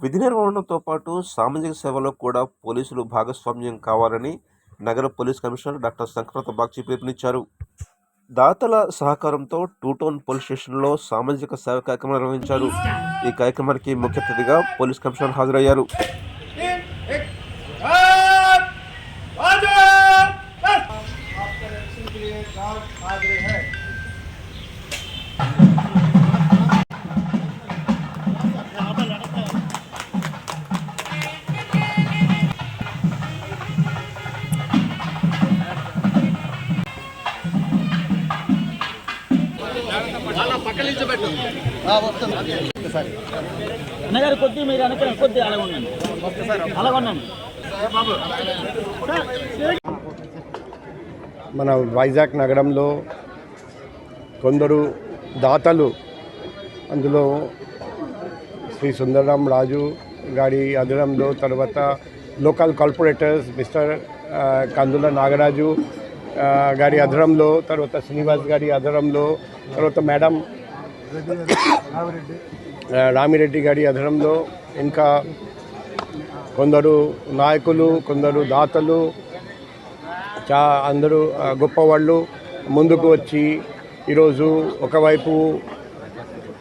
విధి నిర్వహణతో పాటు సామాజిక సేవలో కూడా పోలీసులు భాగస్వామ్యం కావాలని నగర police commissioner doctor Shankhabrata Bagchi పిలుపునిచ్చారు దాతల సహకారంతో టూ టౌన్ పోలీస్ స్టేషన్లో సామాజిక సేవ కార్యక్రమం నిర్వహించారు ఈ కార్యక్రమానికి ముఖ్య అతిథిగా పోలీస్ కమిషనర్ హాజరయ్యారు आपके रक्षण के लिए गांव हाजिर है అన్నగారు కొద్ది మీరు వెనక కొద్ది అలాగ ఉండండి. అలాగ ఉండండి. మన వైజాగ్ నగరంలో కొందరు దాతలు అందులో శ్రీ సుందరరాం రాజు గారి ఆధ్వర్యంలో తర్వాత local corporators mister Kandula Nagaraju గారి ఆధ్వర్యంలో తర్వాత శ్రీనివాస్ గారి ఆధ్వర్యంలో తర్వాత మేడం రామిరెడ్డి గారి ఆధ్వర్యంలో ఇంకా కొందరు నాయకులు కొందరు దాతలు చా అందరూ గొప్పవాళ్ళు ముందుకు వచ్చి ఈరోజు ఒకవైపు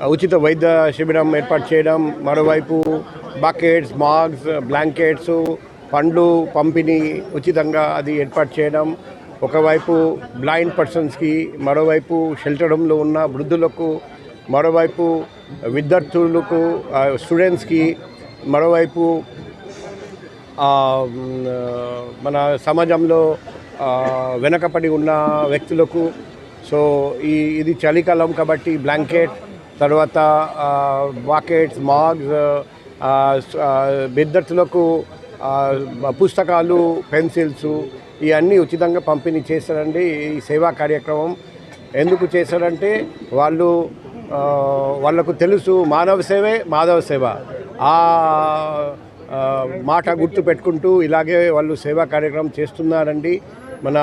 ఉచిత వైద్య శిబిరం ఏర్పాటు చేయడం మరోవైపు బకెట్స్ మాగ్స్ బ్లాంకెట్స్ పండ్లు పంపిణీ ఉచితంగా అది ఏర్పాటు చేయడం ఒకవైపు బ్లైండ్ పర్సన్స్కి మరోవైపు షెల్టర్ హోమ్లో ఉన్న వృద్ధులకు మరోవైపు విద్యార్థులకు స్టూడెంట్స్కి మరోవైపు మన సమాజంలో వెనకపడి ఉన్న వ్యక్తులకు సో ఈ ఇది చలికాలం కాబట్టి బ్లాంకెట్ తర్వాత బాకెట్స్ మాగ్స్ విద్యార్థులకు పుస్తకాలు పెన్సిల్స్ ఇవన్నీ ఉచితంగా పంపిణీ చేస్తారండి ఈ సేవా కార్యక్రమం. ఎందుకు చేశారంటే వాళ్ళు వాళ్ళకు వాళ్ళకు తెలుసు మానవ సేవే మాధవ సేవ. ఆ ఆ, మాట గుర్తు పెట్టుకుంటూ ఇలాగే వాళ్ళు సేవా కార్యక్రమం చేస్తున్నారండి. మన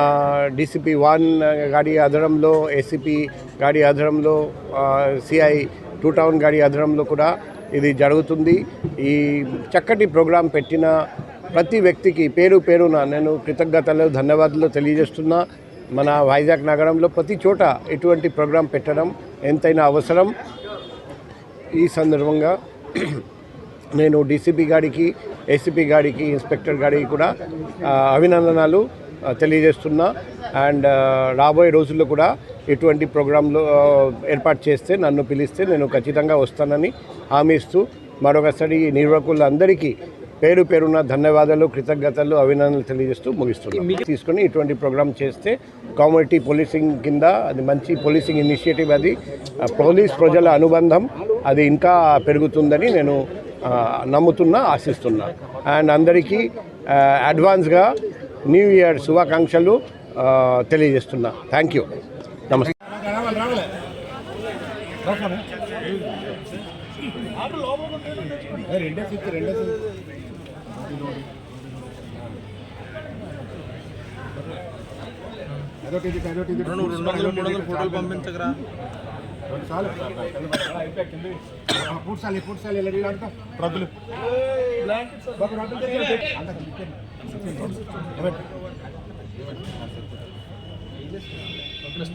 డీసీపీ వన్ గాడి ఆధారంలో ఏసీపీ గాడి ఆధారంలో సిఐ టూ టౌన్ గాడి ఆధారంలో కూడా ఇది జరుగుతుంది. ఈ చక్కటి ప్రోగ్రాం పెట్టిన ప్రతి వ్యక్తికి పేరు పేరున నేను కృతజ్ఞతలు ధన్యవాదాలు తెలియజేస్తున్నా. మన వైజాగ్ నగరంలో ప్రతి చోట ఎటువంటి ప్రోగ్రాం పెట్టడం ఎంతైనా అవసరం. ఈ సందర్భంగా నేను డీసీపీ గారికి ఏసీపీ గారికి ఇన్స్పెక్టర్ గారికి కూడా అభినందనాలు తెలియజేస్తున్నా. అండ్ రాబోయే రోజుల్లో కూడా ఎటువంటి ప్రోగ్రాంలో ఏర్పాటు చేస్తే నన్ను పిలిస్తే నేను ఖచ్చితంగా వస్తానని హామీ ఇస్తూ మరొకసారి నిర్వాహకులందరికీ పేరు పేరున ధన్యవాదాలు కృతజ్ఞతలు అభినందనలు తెలియజేస్తూ ముగిస్తున్నాను తీసుకొని ఇటువంటి ప్రోగ్రామ్ చేస్తే కమ్యూనిటీ పోలీసింగ్ కింద అది మంచి పోలీసింగ్ ఇనిషియేటివ్ అది పోలీస్ ప్రజల అనుబంధం అది ఇంకా పెరుగుతుందని నేను నమ్ముతున్నా ఆశిస్తున్నా. అండ్ అందరికీ అడ్వాన్స్గా న్యూ ఇయర్ శుభాకాంక్షలు తెలియజేస్తున్నా. థ్యాంక్ యూ నమస్తే. రెండే ఫిఫ్త్ రెండే రెండు రెండు వందలు మూడు వందలు ఫోటోలు పంపించగరా అంతా రద్దులు రద్దులు